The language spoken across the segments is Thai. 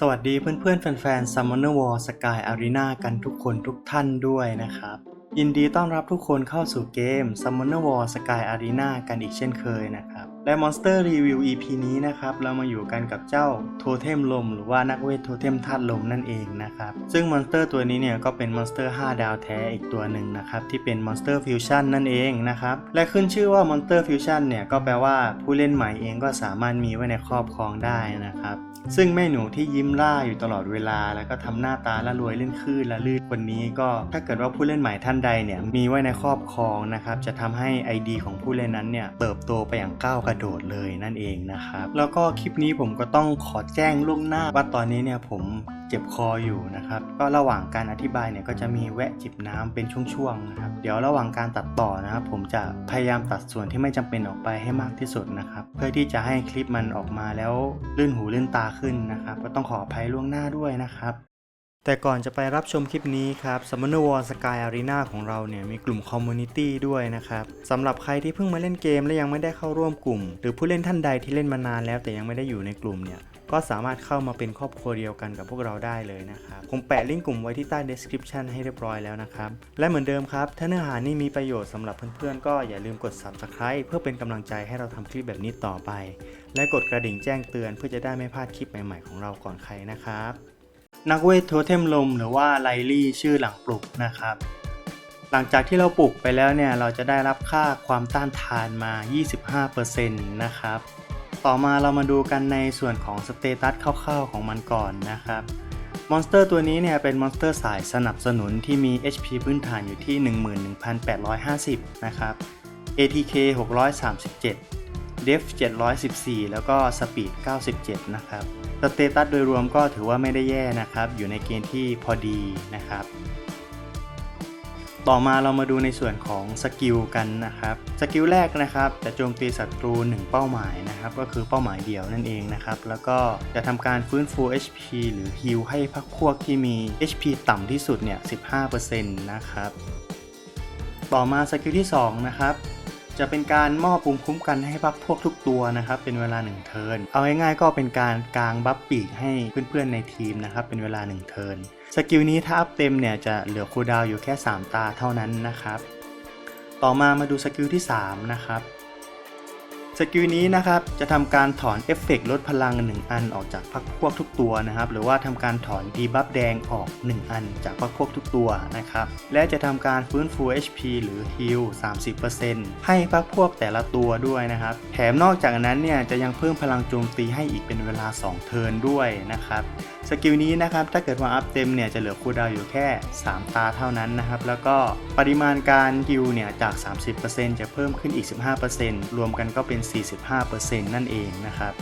สวัสดีเพื่อนๆ แฟนๆ Summoner War Sky Arena กันทุกคนทุกท่านด้วยนะครับ ยินดีต้อนรับทุกคนเข้าสู่เกม Summoner War Sky Arena กันอีกเช่นเคยนะครับและ Monster Review EP นี้นะครับเรามาอยู่กันกับเจ้าโทเทมลม หรือว่านักเวทโทเทมธาตุลมนั่นเองนะครับซึ่งมอนสเตอร์ตัวนี้เนี่ยก็เป็นมอนสเตอร์5ดาวแท้อีกตัวหนึ่งนะครับที่เป็นมอนสเตอร์ฟิวชั่นนั่นเองนะครับและขึ้นชื่อว่ามอนสเตอร์ฟิวชั่นเนี่ยก็แปลว่าผู้เล่นใหม่เองก็สามารถมีไว้ในครอบครองได้นะครับซึ่งแม่หนูที่ยิ้มล่าอยู่ตลอดเวลา แล้วก็ทำหน้าตาละรวยเล่นคลื่นละลื่นคนนี้ก็ถ้าเกิดว่าผู้เล่นใหม่ท่านใดเนี่ยมีไว้ในครอบครองนะครับจะทำให้ ID ของผู้เล่นนั้นเนี่ยเติบโตไปอย่างกาวกระโดดเลยนั่นเองนะครับแล้วก็คลิปนี้ผมก็ต้องขอแจ้งล่วงหน้า ว่าตอนนี้เนี่ยผมเจ็บคออยู่นะครับก็ระหว่างการอธิบายเนี่ยก็จะมีแวะจิบน้ำเป็นช่วงๆนะครับเดี๋ยวระหว่างการตัดต่อนะครับ ผมจะพยายามตัดส่วนที่ไม่จำเป็นออกไปให้มากที่สุดนะครับ เพื่อที่จะให้คลิปมันออกมาแล้วลื่นหูลื่นตาขึ้นนะครับ ก็ต้องขออภัยล่วงหน้าด้วยนะครับ แต่ก่อนจะไปรับชมคลิปนี้ครับ Summoner War Sky Arena ของเราเนี่ยมีกลุ่ม Community ด้วยนะครับสำหรับใครที่เพิ่งมาเล่นเกมและยังไม่ได้เข้าร่วมกลุ่ม หรือผู้เล่นท่านใดที่เล่นมานานแล้วแต่ยังไม่ได้อยู่ในกลุ่มเนี่ยก็สามารถเข้ามาเป็นครอบครัวเดียวกันกับพวกเราได้เลยนะครับ ผมแปะลิงก์กลุ่มไว้ที่ใต้ description ให้เรียบร้อยแล้วนะครับ และเหมือนเดิมครับ ถ้าเนื้อหานี่มีประโยชน์สำหรับเพื่อนๆ ก็อย่าลืมกด subscribe เพื่อเป็นกำลังใจให้เราทำคลิปแบบนี้ต่อไป และกดกระดิ่งแจ้งเตือนเพื่อจะได้ไม่พลาดคลิปใหม่ๆของเราก่อนใครนะครับ นักเวทโทเทมลมหรือว่าไลลี่ชื่อหลังปลุกนะครับ หลังจากที่เราปลุกไปแล้วเนี่ย เราจะได้รับค่าความต้านทานมา 25%นะครับ ต่อมาเรามาดูกันในส่วนของสเตตัสคร่าวๆของมันก่อนนะครับ มอนสเตอร์ตัวนี้เนี่ยเป็นมอนสเตอร์สายสนับสนุนที่มี HP พื้นฐานอยู่ที่ 11,850 นะครับ ATK 637 Def 714 แล้วก็ Speed 97 นะครับสเตตัสโดยรวมก็ถือว่าไม่ได้แย่นะครับ อยู่ในเกณฑ์ที่พอดีนะครับ ต่อมาเรามาดูในส่วนของสกิลกันนะครับสกิลแรกนะครับ จะโจมตีศัตรู 1 เป้าหมายนะครับ ก็คือเป้าหมายเดียวนั่นเองนะครับ แล้วก็จะทำการฟื้นฟู HP หรือฮิลให้พักพวกที่มี HP ต่ำที่สุดเนี่ย 15%นะครับ ต่อมาสกิลที่ 2 นะครับ จะเป็นการมอบปุ่มคุ้มกันให้บัฟพวกทุกตัวนะครับเป็นเวลา 1 เทิร์นเอาง่ายๆก็เป็นการกางบัฟปีกให้เพื่อนๆในทีมนะครับเป็นเวลา 1 เทิร์นสกิลนี้ถ้าอัพเต็มเนี่ยจะเหลือคูลดาวอยู่แค่ 3 ตาเท่านั้นนะครับ ต่อมามาดูสกิลที่ 3 นะครับ สกิลนี้นะครับจะทำการถอนเอฟเฟกต์ลดพลัง 1 อันออกจากพักพวกทุกตัวนะครับ หรือว่าทำการถอนดีบัฟแดงออก 1 อันจากพักพวกทุกตัวนะครับ และจะทำการฟื้นฟู HP หรือ Heal 30%ให้พักพวกแต่ละตัวด้วยนะครับ แถมนอกจากนั้นเนี่ยจะยังเพิ่มพลังโจมตีให้อีกเป็นเวลา 2 เทิร์นด้วยนะครับสกิลนี้นะครับถ้าเกิดว่าอัพเต็มเนี่ยจะเหลือคูดาวอยู่แค่ 3 ตาเท่านั้นนะครับ แล้วก็ปริมาณการฮิลเนี่ยจาก 30%จะเพิ่มขึ้นอีก 15%รวมกันก็เป็น45%นั่นเองนะครับ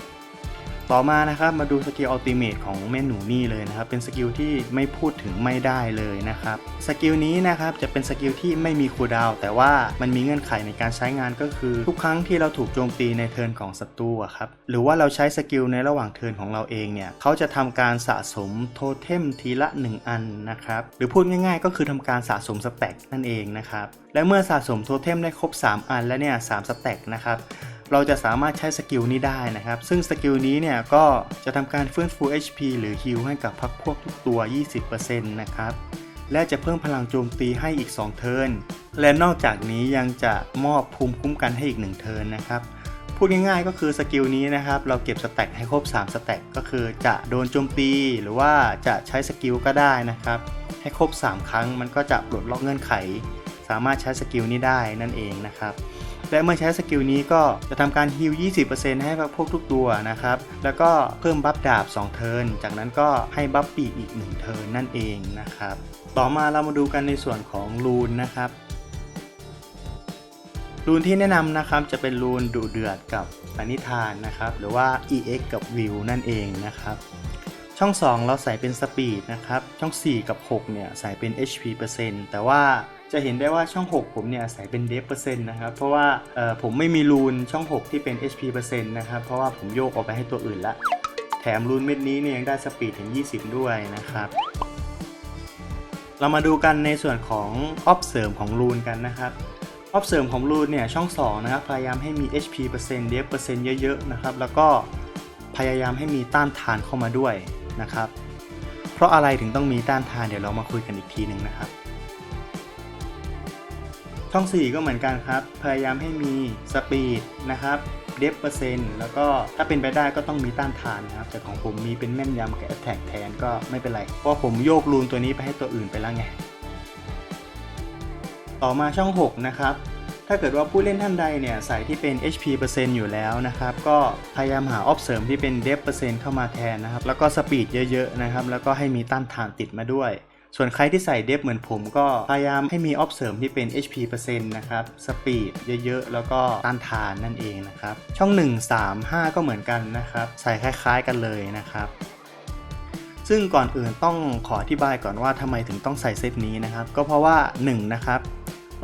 ต่อมานะครับมาดูสกิลอัลติเมทของแม่หนูนี่เลยนะครับ เป็นสกิลที่ไม่พูดถึงไม่ได้เลยนะครับสกิลนี้นะครับจะเป็นสกิลที่ไม่มีคูดาวแต่ว่ามันมีเงื่อนไขในการใช้งานก็คือ ทุกครั้งที่เราถูกโจมตีในเทิร์นของศัตรูครับหรือว่าเราใช้สกิลในระหว่างเทิร์นของเราเองเนี่ยเขาจะทำการสะสมโทเทมทีละ 1 อันนะครับหรือพูดง่าย ๆ ก็คือทำการสะสมสแต็กนั่นเองนะครับและเมื่อสะสมโทเทมได้ครบ 3 อันแล้วเนี่ย3สแต็กนะครับ เราจะสามารถใช้สกิลนี้ได้นะครับ ซึ่งสกิลนี้เนี่ยก็จะทำการฟื้นฟู HP หรือฮิลให้กับพักพวกทุกตัว 20%นะครับ และจะเพิ่มพลังโจมตีให้อีก 2 เทิร์น และนอกจากนี้ยังจะมอบภูมิคุ้มกันให้อีก 1 เทิร์นนะครับ พูดง่ายๆก็คือสกิลนี้นะครับ เราเก็บสแต็กให้ครบ 3 สแต็กก็คือจะโดนโจมตี หรือว่าจะใช้สกิลก็ได้นะครับ ให้ครบ 3 ครั้งมันก็จะปลดล็อกเงื่อนไข สามารถใช้สกิลนี้ได้นั่นเองนะครับ และเมื่อใช้สกิลนี้ก็จะทำการฮิล20%ให้พวกทุกตัวนะครับ แล้วก็เพิ่มบัฟดาบ 2 เทิร์น จากนั้นก็ให้บัฟปีกอีก 1 เทิร์นนั่นเองนะครับ ต่อมาเรามาดูกันในส่วนของรูนนะครับ รูนที่แนะนำนะครับจะเป็นรูนดุเดือดกับปณิธานนะครับ หรือว่า EX กับวิวนั่นเองนะครับ ช่อง 2 เราใส่เป็นสปีดนะครับ ช่อง 4 กับ 6 เนี่ย ใส่เป็น HP เปอร์เซ็นต์แต่ว่าจะเห็นได้ว่าช่อง 6 ผมเนี่ยใส่เป็นเดฟเปอร์เซ็นต์นะครับ เพราะว่าผมไม่มีรูนช่อง 6 ที่เป็น HP เปอร์เซ็นต์นะครับ เพราะว่าผมโยกออกไปให้ตัวอื่นละ แถมรูนเม็ดนี้เนี่ยยังได้สปีดถึง 20 ด้วยนะครับ เรามาดูกันในส่วนของออฟเสริมของรูนกันนะครับออฟเสริมของรูนเนี่ยช่อง 2 นะครับ พยายามให้มี HP เปอร์เซ็นต์เดฟเปอร์เซ็นต์เยอะๆนะครับ แล้วก็พยายามให้มีต้านทานเข้ามาด้วย นะครับ เพราะอะไรถึงต้องมีต้านทานเดี๋ยวเรามาคุยกันอีกทีหนึ่งนะครับ ช่อง 4 ก็เหมือนกันครับ พยายามให้มีสปีดนะครับเดฟเปอร์เซ็นต์แล้วก็ถ้าเป็นไปได้ก็ต้องมีต้านทานนะครับ แต่ของผมมีเป็นแม่นยำกับแท็กแทนก็ไม่เป็นไร เพราะผมโยกรูนตัวนี้ไปให้ตัวอื่นไปแล้วไง ต่อมาช่อง 6 นะครับ ถ้าเกิดว่าผู้เล่นท่านใดเนี่ยใส่ที่เป็น HP เปอร์เซ็นต์อยู่แล้วนะครับ ก็พยายามหาออฟเสริมที่เป็นเดฟเปอร์เซ็นต์เข้ามาแทนนะครับ แล้วก็สปีดเยอะๆนะครับ แล้วก็ให้มีต้านทานติดมาด้วย ส่วนใครที่ใส่เดฟเหมือนผมก็พยายามให้มีออฟเสริมที่เป็น HP เปอร์เซ็นต์นะครับสปีดเยอะๆ แล้วก็ต้านทานนั่นเองนะครับ ช่อง 1 3 5 ก็เหมือนกันนะครับ ใส่คล้ายๆกันเลยนะครับซึ่งก่อนอื่นต้องขออธิบายก่อนว่าทำไมถึงต้องใส่เซตนี้นะครับ ก็เพราะว่า1นะครับ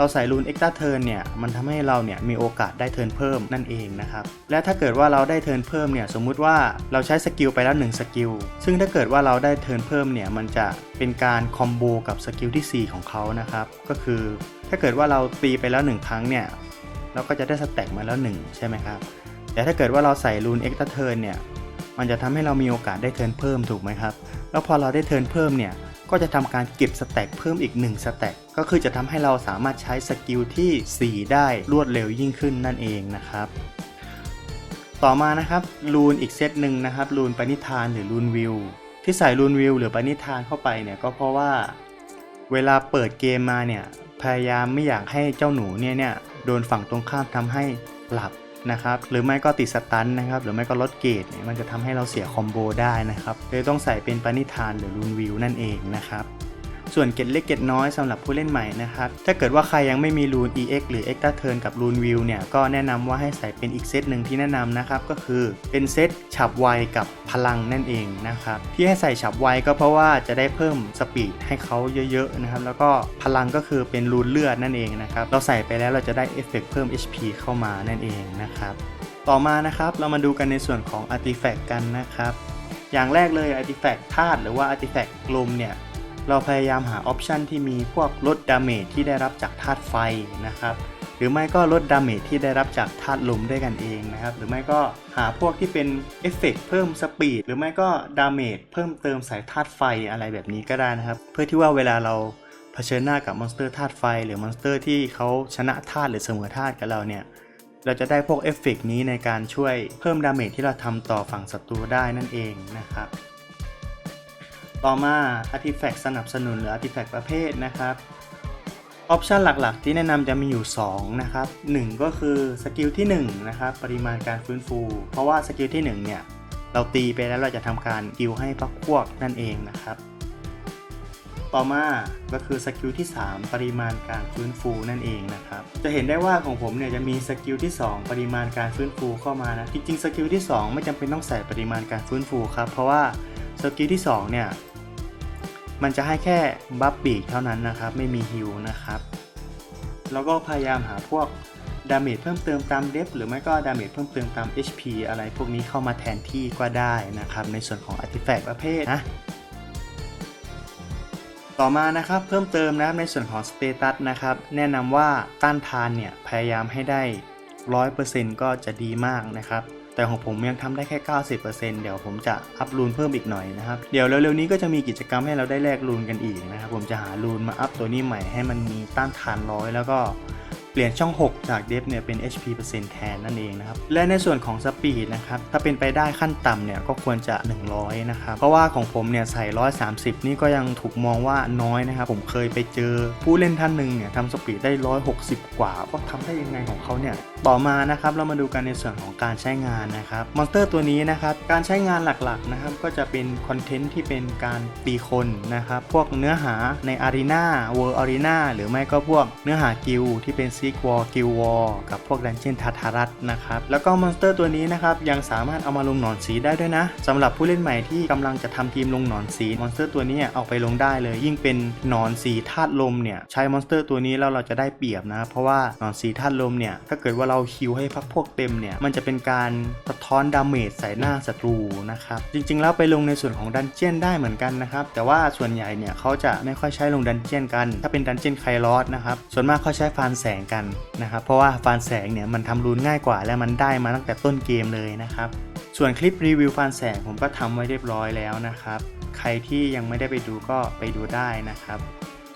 เราใส่รูน Extra Turn เนี่ยมันทำให้เราเนี่ยมีโอกาสได้เทิร์นเพิ่มนั่นเองนะครับและถ้าเกิดว่าเราได้เทิร์นเพิ่มเนี่ยสมมุติว่าเราใช้สกิลไปแล้ว1สกิลซึ่งถ้าเกิดว่าเราได้เทิร์นเพิ่มเนี่ยมันจะเป็นการคอมโบกับสกิลที่ 4 ของเขานะครับก็คือถ้าเกิดว่าเราตีไปแล้ว 1 ครั้งเนี่ยเราก็จะได้สแต็กมาแล้ว 1 ใช่ไหมครับ แต่ถ้าเกิดว่าเราใส่รูน Extra Turn เนี่ยมันจะทำให้เรามีโอกาสได้เทิร์นเพิ่มถูกไหมครับ แล้วพอเราได้เทิร์นเพิ่มเนี่ย ก็จะทำการเก็บสแต็กเพิ่มอีก1สแต็กก็คือจะทำให้เราสามารถใช้สกิลที่ 4 ได้รวดเร็วยิ่งขึ้นนั่นเองนะครับ ต่อมานะครับรูนอีกเซตหนึ่งนะครับรูนปณิธานหรือรูนวิวที่ใส่รูนวิวหรือปณิธานเข้าไปเนี่ยก็เพราะว่าเวลาเปิดเกมมาเนี่ยพยายามไม่อยากให้เจ้าหนูเนี่ยเนี่ยโดนฝั่งตรงข้ามทำให้หลับ นะครับหรือไม่ก็ติดสตันนะครับหรือไม่ก็ลดเกรดเนี่ยมันจะทำให้เราเสียคอมโบได้นะครับเลยต้องใส่เป็นปณิธานหรือรูนวิวนั่นเองนะครับ ส่วนเกตเล็กเกตน้อยสำหรับผู้เล่นใหม่นะครับ ถ้าเกิดว่าใครยังไม่มีรูน EX หรือ Extra Turn กับรูนวิวเนี่ยก็แนะนำว่าให้ใส่เป็นอีกเซตหนึ่งที่แนะนำนะครับก็คือเป็นเซตฉับไวกับพลังนั่นเองนะครับที่ให้ใส่ฉับไวก็เพราะว่าจะได้เพิ่มสปีดให้เขาเยอะๆนะครับแล้วก็พลังก็คือเป็นรูนเลือดนั่นเองนะครับเราใส่ไปแล้วเราจะได้เอฟเฟกเพิ่ม HP เข้ามานั่นเองนะครับต่อมานะครับเรามาดูกันในส่วนของ Artifact กันนะครับอย่างแรกเลย Artifact ธาตุหรือว่า Artifact ลมเนี่ย เราพยายามหาออปชันที่มีพวกลดดาเมจที่ได้รับจากธาตุไฟนะครับ หรือไม่ก็ลดดาเมจที่ได้รับจากธาตุลมด้วยกันเองนะครับ หรือไม่ก็หาพวกที่เป็นเอฟเฟกต์เพิ่มสปีดหรือไม่ก็ดาเมจเพิ่มเติมสายธาตุไฟอะไรแบบนี้ก็ได้นะครับ เพื่อที่ว่าเวลาเราเผชิญหน้ากับมอนสเตอร์ธาตุไฟ หรือมอนสเตอร์ที่เขาชนะธาตุหรือเสมอธาตุกับเราเนี่ยเราจะได้พวกเอฟเฟกต์นี้ในการช่วยเพิ่มดาเมจที่เราทำต่อฝั่งศัตรูได้นั่นเองนะครับ ต่อมา Artifact สนับสนุนหรือ Artifact ประเภทนะครับออปชันหลักๆ ที่แนะนำจะมีอยู่ 2 นะครับ 1 ก็คือสกิลที่1นะครับปริมาณการฟื้นฟู เพราะว่าสกิลที่1เนี่ยเราตีไปแล้วเราจะทำการกิลให้พักพวกนั่นเองนะครับ ต่อมาก็คือสกิลที่ 3 ปริมาณการฟื้นฟูนั่นเองนะครับจะเห็นได้ว่าของผมเนี่ยจะมีสกิลที่ 2 ปริมาณการฟื้นฟูเข้ามานะจริงๆสกิลที่ 2 ไม่จำเป็นต้องใส่ปริมาณการฟื้นฟูครับเพราะว่า สกิลที่2เนี่ยมันจะให้แค่บัฟปีกเท่านั้นนะครับ ไม่มีฮิลนะครับแล้วก็พยายามหาพวกดาเมจเพิ่มเติมตามเดฟหรือไม่ก็ดาเมจเพิ่มเติมตาม HP อะไรพวกนี้เข้ามาแทนที่ก็ได้นะครับ ในส่วนของ Artifact ประเภทนะ ต่อมานะครับเพิ่มเติมนะครับในส่วนของสเตตัสนะครับ แนะนำว่าต้านทานเนี่ย พยายามให้ได้ 100%ก็จะดีมากนะครับ แต่ของผมยังทำได้แค่ 90%เดี๋ยวผมจะอัพรูนเพิ่มอีกหน่อยนะครับ เดี๋ยวเร็วๆนี้ก็จะมีกิจกรรมให้เราได้แลกรูนกันอีกนะครับ ผมจะหารูนมาอัพตัวนี้ใหม่ให้มันมีต้านทานร้อยแล้วก็ เปลี่ยนช่อง 6 จากเดฟเนี่ยเป็น HP เปอร์เซ็นต์แทนนั่นเองนะครับ และในส่วนของสปีดนะครับ ถ้าเป็นไปได้ขั้นต่ำเนี่ยก็ควรจะ 100 นะครับ เพราะว่าของผมเนี่ยใส่ 130 นี่ก็ยังถูกมองว่าน้อยนะครับ ผมเคยไปเจอผู้เล่นท่านหนึ่งเนี่ยทำสปีดได้ 160 กว่าก็ทำได้ยังไงของเขาเนี่ย ต่อมานะครับเรามาดูกันในส่วนของการใช้งานนะครับ มอนสเตอร์ตัวนี้นะครับ การใช้งานหลักๆนะครับก็จะเป็นคอนเทนต์ที่เป็นการตีคนนะครับ พวกเนื้อหาในอารีนาเวิร์อารีนาหรือไม่ก็พวกเนื้อหากิลที่เป็นซีกวอลกิลวอลกับพวกดันเจียนทาทารัตนะครับ แล้วก็มอนสเตอร์ตัวนี้นะครับ ยังสามารถเอามาลงหนอนสีได้ด้วยนะสำหรับผู้เล่นใหม่ที่กำลังจะทำทีมลงหนอนสีมอนสเตอร์ตัวนี้เอาไปลงได้เลย ยิ่งเป็นหนอนสีธาตุลมเนี่ย ใช้มอนสเตอร์ตัวนี้แล้วเราจะได้เปรียบนะ เพราะว่าหนอนสีธาตุลมเนี่ย ถ้าเกิดว่าเราฮิวให้พักพวกเต็มเนี่ย มันจะเป็นการสะท้อนดาเมจใส่หน้าศัตรูนะครับ จริงๆ แล้วไปลงในส่วนของดันเจียนได้เหมือนกันนะครับ แต่ว่าส่วนใหญ่เนี่ยเขาจะไม่ค่อยใช้ลงดันเจียนกัน ถ้าเป็นดันเจียนไคลอสนะครับ ส่วนมากเขาใช้ฟานแสงกันนะครับเพราะว่าฟานแสงเนี่ยมันทำรูนง่ายกว่าและมันได้มาตั้งแต่ต้นเกมเลยนะครับ ส่วนคลิปรีวิวฟันแสงผมก็ทำไว้เรียบร้อยแล้วนะครับ ใครที่ยังไม่ได้ไปดูก็ไปดูได้นะครับ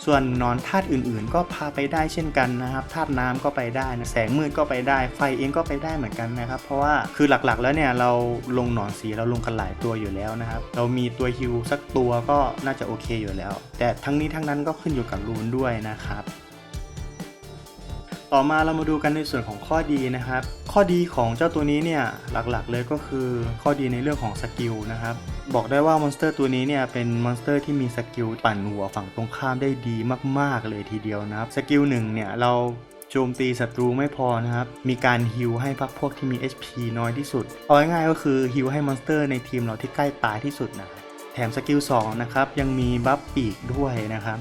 ส่วนนอนธาตุอื่นๆ ก็พาไปได้เช่นกันนะครับธาตุน้ำก็ไปได้นะแสงมืดก็ไปได้ไฟเองก็ไปได้เหมือนกันนะครับ เพราะว่าคือหลักๆ แล้วเนี่ยเราลงหนอนสีเราลงกันหลายตัวอยู่แล้วนะครับ เรามีตัวฮิวสักตัวก็น่าจะโอเคอยู่แล้ว แต่ทั้งนี้ทั้งนั้นก็ขึ้นอยู่กับรูนด้วยนะครับ ต่อมาเรามาดูกันในส่วนของข้อดีนะครับ ข้อดีของเจ้าตัวนี้เนี่ยหลักๆเลยก็คือข้อดีในเรื่องของสกิลนะครับบอกได้ว่ามอนสเตอร์ตัวนี้เนี่ยเป็นมอนสเตอร์ที่มีสกิลปั่นหัวฝั่งตรงข้ามได้ดีมากๆเลยทีเดียวนะครับสกิลหนึ่งเนี่ยเราโจมตีศัตรูไม่พอนะครับ มีการฮิลให้พักพวกที่มี HP น้อยที่สุด เอาง่ายๆก็คือฮิลให้มอนสเตอร์ในทีมเราที่ใกล้ตายที่สุดนะครับ แถมสกิล2นะครับ ยังมีบัฟปีกด้วยนะครับ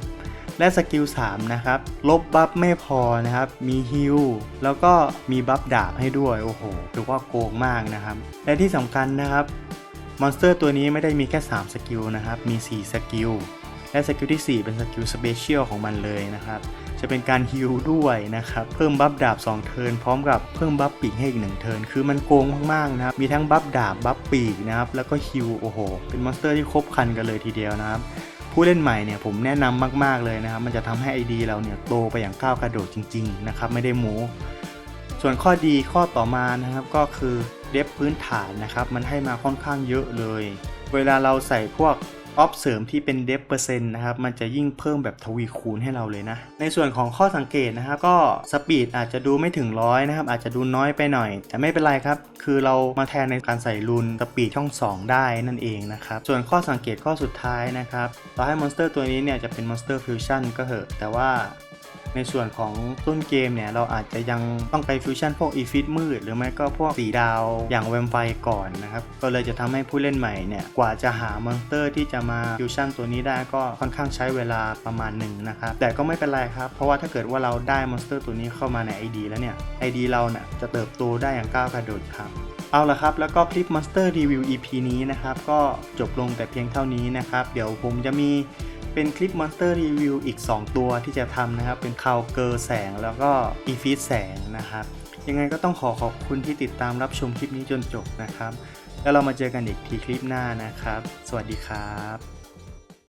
และสกิล3นะครับ ลบบัฟไม่พอนะครับ มีฮิลแล้วก็มีบัฟดาบให้ด้วย โอ้โหถือว่าโกงมากนะครับ และที่สำคัญนะครับมอนสเตอร์ตัวนี้ไม่ได้มีแค่ 3 สกิลนะครับ มี 4 สกิล และสกิลที่ 4 เป็นสกิลสเปเชียลของมันเลยนะครับ จะเป็นการฮิลด้วยนะครับ เพิ่มบัฟดาบ 2 เทิร์นพร้อมกับเพิ่มบัฟปีกให้อีก 1 เทิร์นคือมันโกงมากๆนะครับ มีทั้งบัฟดาบ บัฟปีกนะครับ แล้วก็ฮิลโอ้โห เป็นมอนสเตอร์ที่ครบคันกันเลยทีเดียวนะครับ ผู้เล่นใหม่เนี่ยผมแนะนำมาก ๆเลยนะครับ มันจะทำให้ ID เราเนี่ยโตไปอย่างก้าวกระโดดจริง ๆ นะครับ ไม่ได้โม้ส่วนข้อดีข้อต่อมานะครับก็คือเดฟพื้นฐานนะครับ มันให้มาค่อนข้างเยอะเลย เวลาเราใส่พวก ออฟเสริมที่เป็นเดฟเปอร์เซ็นต์นะครับ มันจะยิ่งเพิ่มแบบทวีคูณให้เราเลยนะ ในส่วนของข้อสังเกตนะครับ ก็สปีดอาจจะดูไม่ถึงร้อยนะครับ อาจจะดูน้อยไปหน่อย แต่ไม่เป็นไรครับ คือเรามาแทนในการใส่รุนสปีดช่อง 2 ได้นั่นเองนะครับ ส่วนข้อสังเกตข้อสุดท้ายนะครับ ต่อให้มอนสเตอร์ตัวนี้เนี่ยจะเป็นมอนสเตอร์ฟิวชั่นก็เหอะ แต่ว่า ในส่วนของต้นเกมเนี่ยเราอาจจะยังต้องไปฟิวชั่นพวกอีฟิตมืด หรือไม่ก็พวกสีดาวอย่างแวมไฟก่อนนะครับก็เลยจะทำให้ผู้เล่นใหม่เนี่ยกว่าจะหามอนสเตอร์ที่จะมาฟิวชั่นตัวนี้ได้ก็ค่อนข้างใช้เวลาประมาณหนึ่งนะครับแต่ก็ไม่เป็นไรครับ เพราะว่าถ้าเกิดว่าเราได้มอนสเตอร์ตัวนี้เข้ามาใน ID แล้วเนี่ย ID เราเนี่ยจะเติบโตได้อย่างก้าวกระโดดครับเอาละครับ แล้วก็คลิป Monster Review EP นี้นะครับ ก็จบลงแต่เพียงเท่านี้นะครับ เดี๋ยวผมจะมี เป็นคลิปมอนสเตอร์รีวิวอีก 2 ตัวที่จะทำนะครับ เป็นคาวเกอร์แสงแล้วก็อีฟีแสงนะครับ ยังไงก็ต้องขอขอบคุณที่ติดตามรับชมคลิปนี้จนจบนะครับ แล้วเรามาเจอกันอีกทีคลิปหน้านะครับ สวัสดีครับ